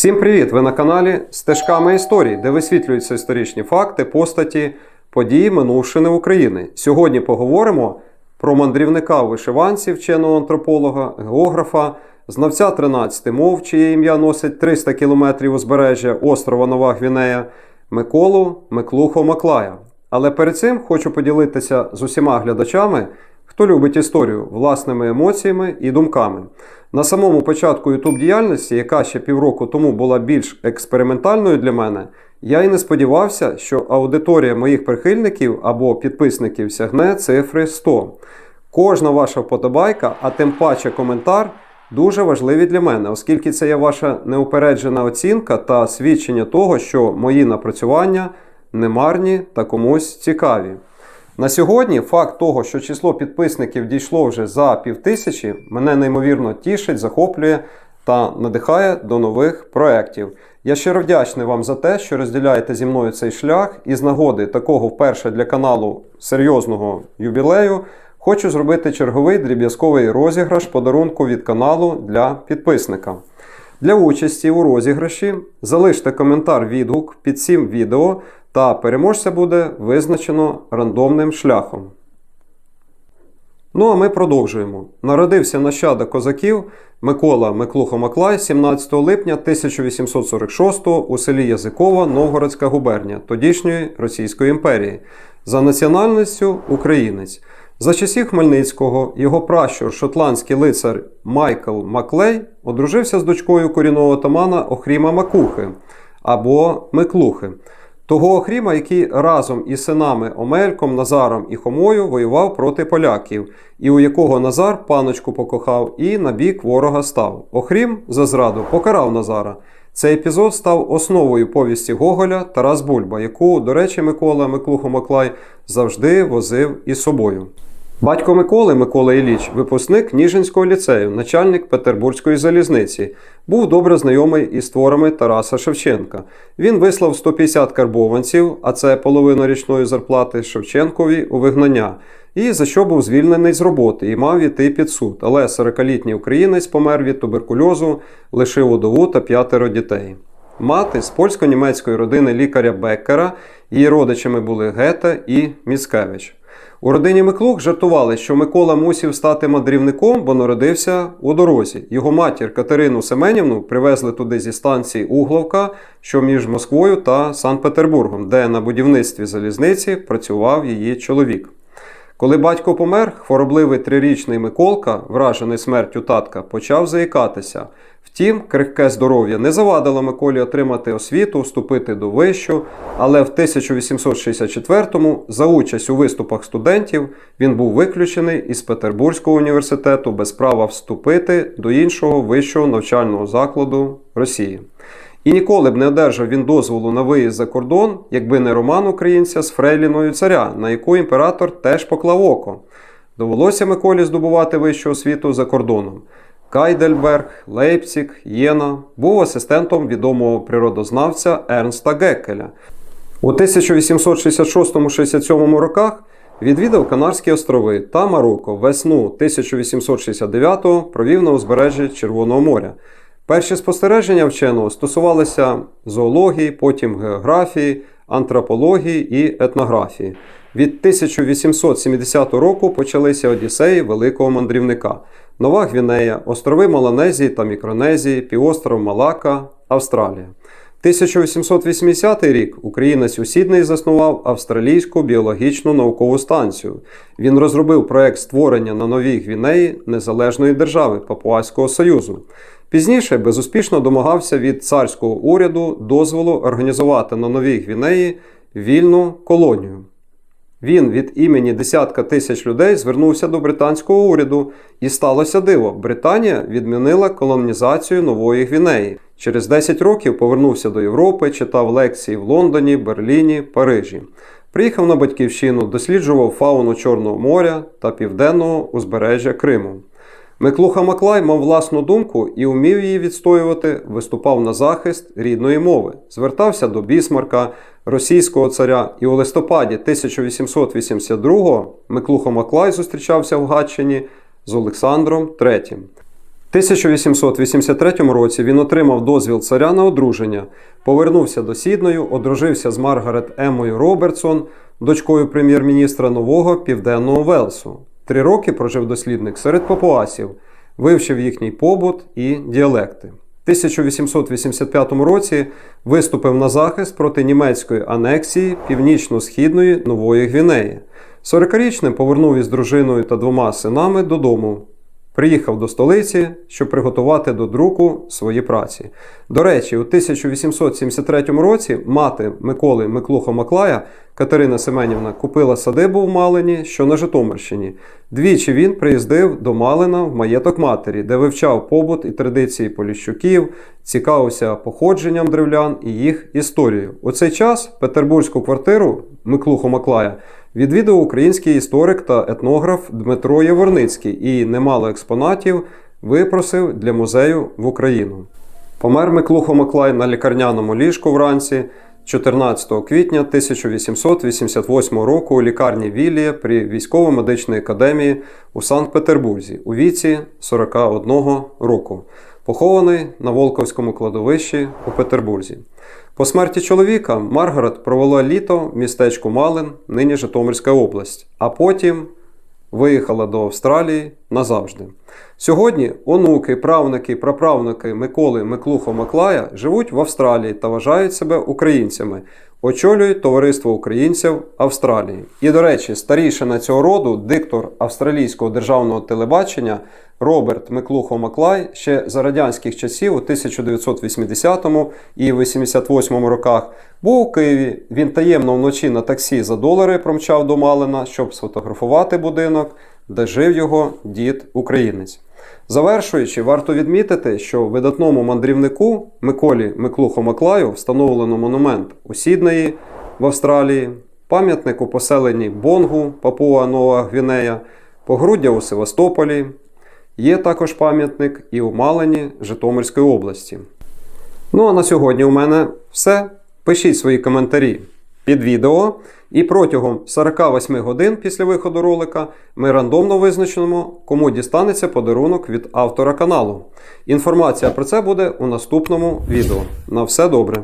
Всім привіт! Ви на каналі Стежками історії, де висвітлюються історичні факти, постаті, події минувшини України. Сьогодні поговоримо про мандрівника у вишиванці, вченого антрополога, географа, знавця 13 мов, чиє ім'я носить 300 кілометрів узбережжя острова Нова Гвінея, Миколу Миклухо Маклая. Але перед цим хочу поділитися з усіма глядачами, хто любить історію, власними емоціями і думками. На самому початку youtube діяльності, яка ще півроку тому була більш експериментальною для мене, я і не сподівався, що аудиторія моїх прихильників або підписників сягне цифри 100. Кожна ваша вподобайка, а тим паче коментар, дуже важливі для мене, оскільки це є ваша неупереджена оцінка та свідчення того, що мої напрацювання немарні та комусь цікаві. На сьогодні факт того, що число підписників дійшло вже за півтисячі, мене неймовірно тішить, захоплює та надихає до нових проєктів. Я щиро вдячний вам за те, що розділяєте зі мною цей шлях, і з нагоди такого вперше для каналу серйозного юбілею хочу зробити черговий дріб'язковий розіграш подарунку від каналу для підписника. Для участі у розіграші залиште коментар відгук під цим відео та переможця буде визначено рандомним шляхом. Ну а ми продовжуємо. Народився нащадок козаків Микола Миклухо Маклай 17 липня 1846 у селі Язикова Новгородська губернія тодішньої Російської імперії. За національністю українець. За часів Хмельницького його пращур, шотландський лицар Майкл Маклей, одружився з дочкою корінного отамана Охріма Макухи або Миклухи. Того Охріма, який разом із синами Омельком, Назаром і Хомою воював проти поляків, і у якого Назар паночку покохав і на бік ворога став. Охрім за зраду покарав Назара. Цей епізод став основою повісті Гоголя Тарас Бульба, яку, до речі, Микола Миклухо Маклай завжди возив із собою. Батько Миколи Микола Іліч, випускник Ніжинського ліцею, начальник Петербурзької залізниці, був добре знайомий із творами Тараса Шевченка. Він вислав 150 карбованців, а це половина річної зарплати Шевченкові у вигнання, і за що був звільнений з роботи і мав іти під суд. Але 40-літній українець помер від туберкульозу, лишив удову та п'ятеро дітей. Мати з польсько-німецької родини лікаря Беккера, її родичами були Гете і Міцкевич. У родині Миклух жартували, що Микола мусів стати мандрівником, бо народився у дорозі. Його матір Катерину Семенівну привезли туди зі станції Угловка, що між Москвою та Санкт-Петербургом, де на будівництві залізниці працював її чоловік. Коли батько помер, хворобливий трирічний Миколка, вражений смертю татка, почав заїкатися. Втім, крихке здоров'я не завадило Миколі отримати освіту, вступити до вищу, але в 1864-му за участь у виступах студентів він був виключений із Петербурзького університету без права вступити до іншого вищого навчального закладу Росії. І ніколи б не одержав він дозволу на виїзд за кордон, якби не роман українця з Фрейліною царя, на яку імператор теж поклав око. Довелося Миколі здобувати вищу освіту за кордоном. Кайдельберг, Лейпциг, Єна був асистентом відомого природознавця Ернста Геккеля. У 1866-67 роках відвідав Канарські острови та Марокко весну 1869-го провів на узбережжі Червоного моря. Перші спостереження вченого стосувалися зоології, потім географії, антропології і етнографії. Від 1870 року почалися одіссеї великого мандрівника. Нова Гвінея, острови Маланезії та Мікронезії, півостров Малака, Австралія. 1880 рік українець у Сідней заснував Австралійську біологічну наукову станцію. Він розробив проект створення на Новій Гвінеї незалежної держави Папуаського Союзу. Пізніше безуспішно домагався від царського уряду дозволу організувати на Новій Гвінеї вільну колонію. Він від імені десятка тисяч людей звернувся до британського уряду, і сталося диво: Британія відмінила колонізацію Нової Гвінеї. Через 10 років повернувся до Європи, читав лекції в Лондоні, Берліні, Парижі. Приїхав на батьківщину, досліджував фауну Чорного моря та південного узбережжя Криму. Миклуха Маклай мав власну думку і умів її відстоювати, виступав на захист рідної мови, звертався до бісмарка, російського царя, і у листопаді 1882-го Миклуха Маклай зустрічався в Гатчині з Олександром III. 1883 році він отримав дозвіл царя на одруження, повернувся до Сідною, одружився з Маргарет Еммою Робертсон, дочкою прем'єр-міністра нового Південного Велсу. Три роки прожив дослідник серед папуасів, вивчив їхній побут і діалекти. В 1885 році виступив на захист проти німецької анексії північно-східної Нової Гвінеї. 40-річним повернув із дружиною та двома синами додому. Приїхав до столиці, щоб приготувати до друку свої праці. До речі, у 1873 році мати Миколи Миклухо Маклая Катерина Семенівна купила садибу в Малині, що на Житомирщині. Двічі він приїздив до Малина в маєток матері, де вивчав побут і традиції поліщуків, цікавився походженням древлян і їх історією. У цей час петербурзьку квартиру Миклухо Маклая відвідав український історик та етнограф Дмитро Яворницький і немало експонатів випросив для музею в Україну. Помер Миклухо Маклай на лікарняному ліжку вранці 14 квітня 1888 року у лікарні Вілія при військово-медичній академії у Санкт-Петербурзі у віці 41 року, похований на Волковському кладовищі у Петербурзі. По смерті чоловіка Маргарет провела літо в містечку Малин, нині Житомирська область, а потім виїхала до Австралії назавжди. Сьогодні онуки, правнуки, праправнуки Миколи Миклухо Маклая живуть в Австралії та вважають себе українцями, очолюють товариство українців Австралії. І, до речі, старішина цього роду, диктор австралійського державного телебачення Роберт Миклухо Маклай ще за радянських часів у 1980 і 88 роках був у Києві. Він таємно вночі на таксі за долари промчав до Малина, щоб сфотографувати будинок, де жив його дід українець. Завершуючи, варто відмітити, що видатному мандрівнику Миколі Миклухо Маклаю встановлено монумент у Сіднеї в Австралії, пам'ятник у поселенні Бонгу, Папуа Нова Гвінея, погруддя у Севастополі. Є також пам'ятник і у Малині Житомирської області. Ну а на сьогодні у мене все. Пишіть свої коментарі під відео, і протягом 48 годин після виходу ролика ми рандомно визначимо, кому дістанеться подарунок від автора каналу. Інформація про це буде у наступному відео. На все добре!